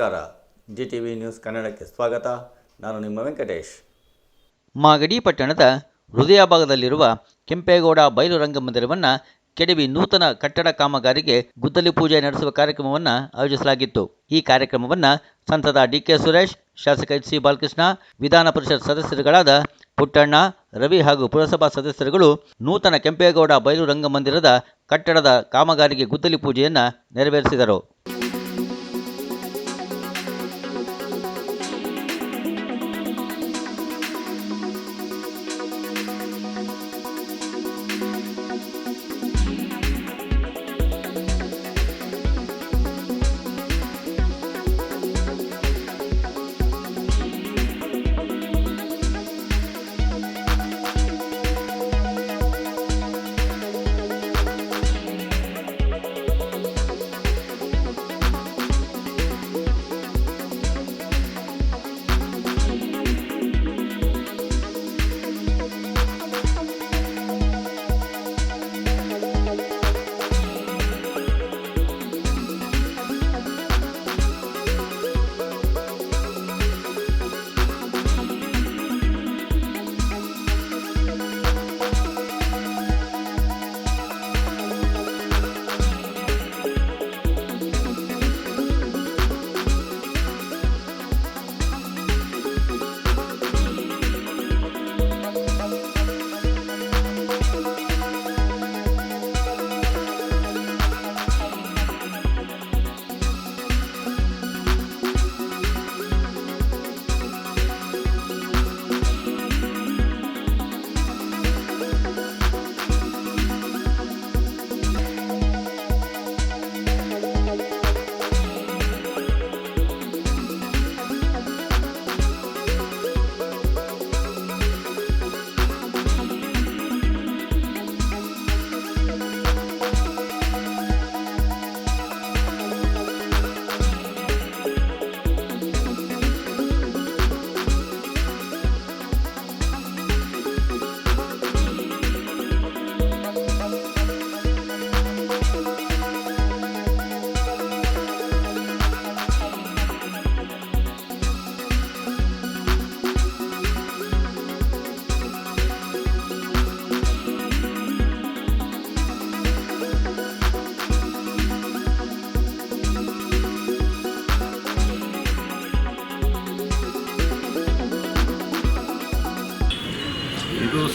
ನಮಸ್ಕಾರ. G T V news ಕನ್ನಡಕ್ಕೆ ಸ್ವಾಗತ. ನಾನು ನಿಮ್ಮ ವೆಂಕಟೇಶ್. ಮಾಗಡಿ ಪಟ್ಟಣದ ಹೃದಯ ಭಾಗದಲ್ಲಿರುವ ಕೆಂಪೇಗೌಡ ಬಯಲು ರಂಗಮಂದಿರವನ್ನು ಕೆಡವಿ ನೂತನ ಕಟ್ಟಡ ಕಾಮಗಾರಿಗೆ ಗುದ್ದಲಿ ಪೂಜೆ ನಡೆಸುವ ಕಾರ್ಯಕ್ರಮವನ್ನು ಆಯೋಜಿಸಲಾಗಿತ್ತು. ಈ ಕಾರ್ಯಕ್ರಮವನ್ನು ಸಂಸದ ಡಿಕೆ ಸುರೇಶ್, ಶಾಸಕ ಎಚ್ ಸಿ ಬಾಲಕೃಷ್ಣ, ವಿಧಾನ ಪರಿಷತ್ ಸದಸ್ಯರುಗಳಾದ ಪುಟ್ಟಣ್ಣ, ರವಿ ಹಾಗೂ ಪುರಸಭಾ ಸದಸ್ಯರುಗಳು ನೂತನ ಕೆಂಪೇಗೌಡ ಬಯಲು ರಂಗಮಂದಿರದ ಕಟ್ಟಡದ ಕಾಮಗಾರಿಗೆ ಗುದ್ದಲಿ ಪೂಜೆಯನ್ನು ನೆರವೇರಿಸಿದರು.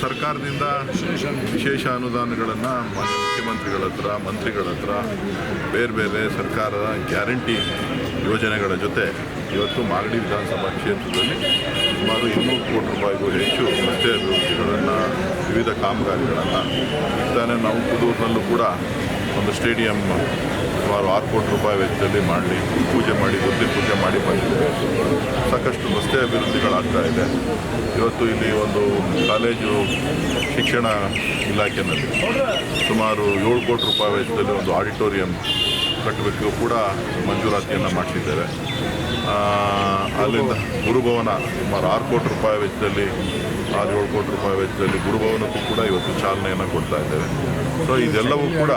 ಸರ್ಕಾರದಿಂದ ವಿಶೇಷ ಅನುದಾನಗಳನ್ನು ಮುಖ್ಯಮಂತ್ರಿಗಳ ಹತ್ರ, ಮಂತ್ರಿಗಳ ಹತ್ರ, ಬೇರೆ ಬೇರೆ ಸರ್ಕಾರದ ಗ್ಯಾರಂಟಿ ಯೋಜನೆಗಳ ಜೊತೆ ಇವತ್ತು ಮಾಗಡಿ ವಿಧಾನಸಭಾ ಕ್ಷೇತ್ರದಲ್ಲಿ ಸುಮಾರು ಇನ್ನೂರು ಕೋಟಿ ರೂಪಾಯಿಗೂ ಹೆಚ್ಚು ರಸ್ತೆ ಅಭಿವೃದ್ಧಿಗಳನ್ನು, ವಿವಿಧ ಕಾಮಗಾರಿಗಳನ್ನು ತಾನೇ ನಾವು ಕೂಡ ಒಂದು ಸ್ಟೇಡಿಯಂ ಸುಮಾರು ಆರು ಕೋಟಿ ರೂಪಾಯಿ ವೆಚ್ಚದಲ್ಲಿ ಮಾಡಿ ಪೂಜೆ ಮಾಡಿ ಗುದ್ದಿ ಪೂಜೆ ಮಾಡಿ ಬಂದಿದೆ. ಸಾಕಷ್ಟು ರಸ್ತೆ ಅಭಿವೃದ್ಧಿಗಳಾಗ್ತಾ ಇದೆ. ಇವತ್ತು ಇಲ್ಲಿ ಒಂದು ಕಾಲೇಜು ಶಿಕ್ಷಣ ಇಲಾಖೆಯಲ್ಲಿ ಸುಮಾರು ಏಳು ಕೋಟಿ ರೂಪಾಯಿ ವೆಚ್ಚದಲ್ಲಿ ಒಂದು ಆಡಿಟೋರಿಯಂ ಕಟ್ಟಬೇಕು ಕೂಡ ಮಂಜೂರಾತಿಯನ್ನು ಮಾಡಿಸಿದ್ದೇವೆ ಅಲ್ಲಿಂದ ಗುರುಭವನ ಸುಮಾರು ಆರು ಕೋಟಿ ರೂಪಾಯಿ ವೆಚ್ಚದಲ್ಲಿ, ಆರು ಏಳು ಕೋಟಿ ರೂಪಾಯಿ ವೆಚ್ಚದಲ್ಲಿ ಗುರುಭವನಕ್ಕೂ ಕೂಡ ಇವತ್ತು ಚಾಲನೆಯನ್ನು ಕೊಡ್ತಾ ಇದ್ದೇವೆ. ಸೊ ಇದೆಲ್ಲವೂ ಕೂಡ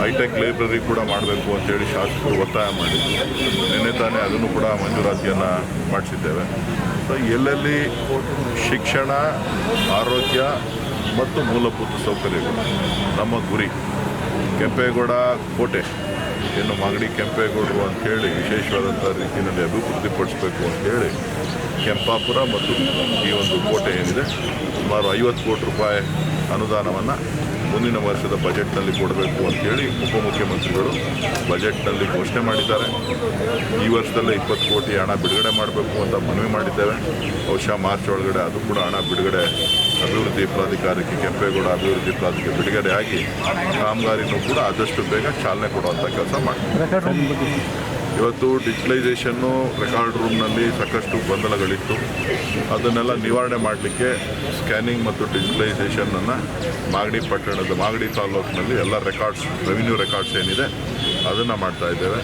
ಹೈಟೆಕ್ ಲೈಬ್ರರಿ ಕೂಡ ಮಾಡಬೇಕು ಅಂತೇಳಿ ಶಾಸಕರು ಒತ್ತಾಯ ಮಾಡಿದ್ರು. ನಿನ್ನೆ ತಾನೇ ಅದನ್ನು ಕೂಡ ಮಂಜೂರಾತಿಯನ್ನು ಮಾಡಿಸಿದ್ದೇವೆ. ಸೊ ಎಲ್ಲೆಲ್ಲಿ ಶಿಕ್ಷಣ, ಆರೋಗ್ಯ ಮತ್ತು ಮೂಲಭೂತ ಸೌಕರ್ಯಗಳು, ನಮ್ಮ ಗುರಿ, ಕೆಂಪೇಗೌಡ ಕೋಟೆ ಇನ್ನು ಮಾಗಡಿ ಕೆಂಪೇಗೌಡರು ಅಂತೇಳಿ ವಿಶೇಷವಾದಂಥ ರೀತಿಯಲ್ಲಿ ಅಭಿವೃದ್ಧಿಪಡಿಸಬೇಕು ಅಂತೇಳಿ ಕೆಂಪಾಪುರ ಮತ್ತು ಈ ಒಂದು ಕೋಟೆ ಏನಿದೆ, ಸುಮಾರು ಐವತ್ತು ಕೋಟಿ ರೂಪಾಯಿ ಅನುದಾನವನ್ನು ಮುಂದಿನ ವರ್ಷದ ಬಜೆಟ್ನಲ್ಲಿ ಕೊಡಬೇಕು ಅಂತೇಳಿ ಉಪಮುಖ್ಯಮಂತ್ರಿಗಳು ಬಜೆಟ್ನಲ್ಲಿ ಘೋಷಣೆ ಮಾಡಿದ್ದಾರೆ. ಈ ವರ್ಷದಲ್ಲೇ ಇಪ್ಪತ್ತು ಕೋಟಿ ಹಣ ಬಿಡುಗಡೆ ಮಾಡಬೇಕು ಅಂತ ಮನವಿ ಮಾಡಿದ್ದೇವೆ. ಬಹುಶಃ ಮಾರ್ಚ್ ಒಳಗಡೆ ಅದು ಕೂಡ ಹಣ ಬಿಡುಗಡೆ ಅಭಿವೃದ್ಧಿ ಪ್ರಾಧಿಕಾರಕ್ಕೆ, ಕೆಂಪೇಗೌಡ ಅಭಿವೃದ್ಧಿ ಪ್ರಾಧಿಕಾರ ಬಿಡುಗಡೆ ಆಗಿ ಕಾಮಗಾರಿನೂ ಕೂಡ ಆದಷ್ಟು ಬೇಗ ಚಾಲನೆ ಕೊಡುವಂಥ ಕೆಲಸ ಮಾಡ್ತೀವಿ. ಇವತ್ತು ಡಿಜಿಟಲೈಸೇಷನ್ನು ರೆಕಾರ್ಡ್ ರೂಮ್ನಲ್ಲಿ ಸಾಕಷ್ಟು ಗೊಂದಲಗಳಿತ್ತು. ಅದನ್ನೆಲ್ಲ ನಿವಾರಣೆ ಮಾಡಲಿಕ್ಕೆ ಸ್ಕ್ಯಾನಿಂಗ್ ಮತ್ತು ಡಿಜಿಟಲೈಸೇಷನನ್ನು ಮಾಗಡಿ ಪಟ್ಟಣದ ಮಾಗಡಿ ತಾಲೂಕಿನಲ್ಲಿ ಎಲ್ಲ ರೆಕಾರ್ಡ್ಸ್, ರೆವಿನ್ಯೂ ರೆಕಾರ್ಡ್ಸ್ ಏನಿದೆ, ಅದನ್ನು ಮಾಡ್ತಾ ಇದ್ದೇವೆ.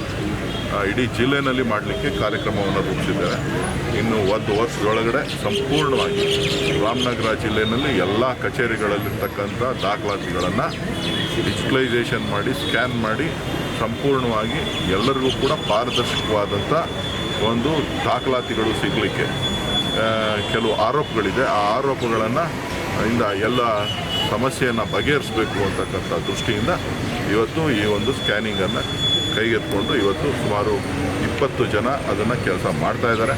ಇಡೀ ಜಿಲ್ಲೆಯಲ್ಲಿ ಮಾಡಲಿಕ್ಕೆ ಕಾರ್ಯಕ್ರಮವನ್ನು ರೂಪಿಸಿದ್ದೇವೆ. ಇನ್ನು ಒಂದು ವರ್ಷದೊಳಗಡೆ ಸಂಪೂರ್ಣವಾಗಿ ರಾಮನಗರ ಜಿಲ್ಲೆಯಲ್ಲಿ ಎಲ್ಲ ಕಚೇರಿಗಳಲ್ಲಿರ್ತಕ್ಕಂಥ ದಾಖಲಾತಿಗಳನ್ನು ಡಿಜಿಟಲೈಸೇಷನ್ ಮಾಡಿ, ಸ್ಕ್ಯಾನ್ ಮಾಡಿ ಸಂಪೂರ್ಣವಾಗಿ ಎಲ್ಲರಿಗೂ ಕೂಡ ಪಾರದರ್ಶಕವಾದಂಥ ಒಂದು ದಾಖಲಾತಿಗಳು ಸಿಗಲಿಕ್ಕೆ ಕೆಲವು ಆರೋಪಗಳಿದೆ. ಆ ಆರೋಪಗಳನ್ನು ಇಂದ ಎಲ್ಲ ಸಮಸ್ಯೆಯನ್ನು ಬಗೆಹರಿಸಬೇಕು ಅಂತಕ್ಕಂಥ ದೃಷ್ಟಿಯಿಂದ ಇವತ್ತು ಈ ಒಂದು ಸ್ಕ್ಯಾನಿಂಗನ್ನು ಕೈಗೆತ್ಕೊಂಡು ಇವತ್ತು ಸುಮಾರು ಇಪ್ಪತ್ತು ಜನ ಅದನ್ನು ಕೆಲಸ ಮಾಡ್ತಾ ಇದ್ದಾರೆ.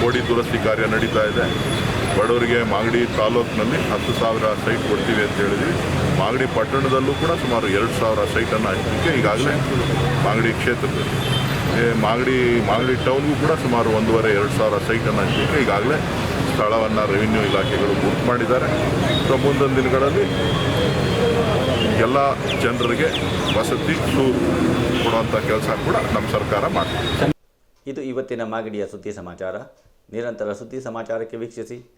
ಕೋಡಿ ದುರಸ್ತಿ ಕಾರ್ಯ ನಡೀತಾ ಇದೆ. ಬಡವರಿಗೆ ಮಾಗಡಿ ತಾಲೂಕಿನಲ್ಲಿ ಹತ್ತು ಸಾವಿರ ಸೈಟ್ ಕೊಡ್ತೀವಿ ಅಂತ ಹೇಳಿದ್ವಿ. ಮಾಗಡಿ ಪಟ್ಟಣದಲ್ಲೂ ಕೂಡ ಸುಮಾರು ಎರಡು ಸಾವಿರ ಸೈಟನ್ನು ಹಂಚಲಿಕ್ಕೆ ಈಗಾಗಲೇ ಮಾಗಡಿ ಕ್ಷೇತ್ರದಲ್ಲಿ ಮಾಗಡಿ ಮಾಗಡಿ ಟೌನ್ಗೂ ಕೂಡ ಸುಮಾರು ಒಂದೂವರೆ, ಎರಡು ಸಾವಿರ ಸೈಟನ್ನು ಹಂಚಲಿಕ್ಕೆ ಈಗಾಗಲೇ ಸ್ಥಳವನ್ನು ರೆವಿನ್ಯೂ ಇಲಾಖೆಗಳು ಬುಕ್ ಮಾಡಿದ್ದಾರೆ. ಸೊ, ಮುಂದಿನ ದಿನಗಳಲ್ಲಿ ಎಲ್ಲ ಜನರಿಗೆ ವಸತಿ ಸೂರು ಕೊಡುವಂಥ ಕೆಲಸ ಕೂಡ ನಮ್ಮ ಸರ್ಕಾರ ಮಾಡ್ತಾರೆ ಇದು ಇವತ್ತಿನ ಮಾಗಡಿಯ ಸುದ್ದಿ ಸಮಾಚಾರ. ನಿರಂತರ ಸುದ್ದಿ ಸಮಾಚಾರಕ್ಕೆ ವೀಕ್ಷಿಸಿ.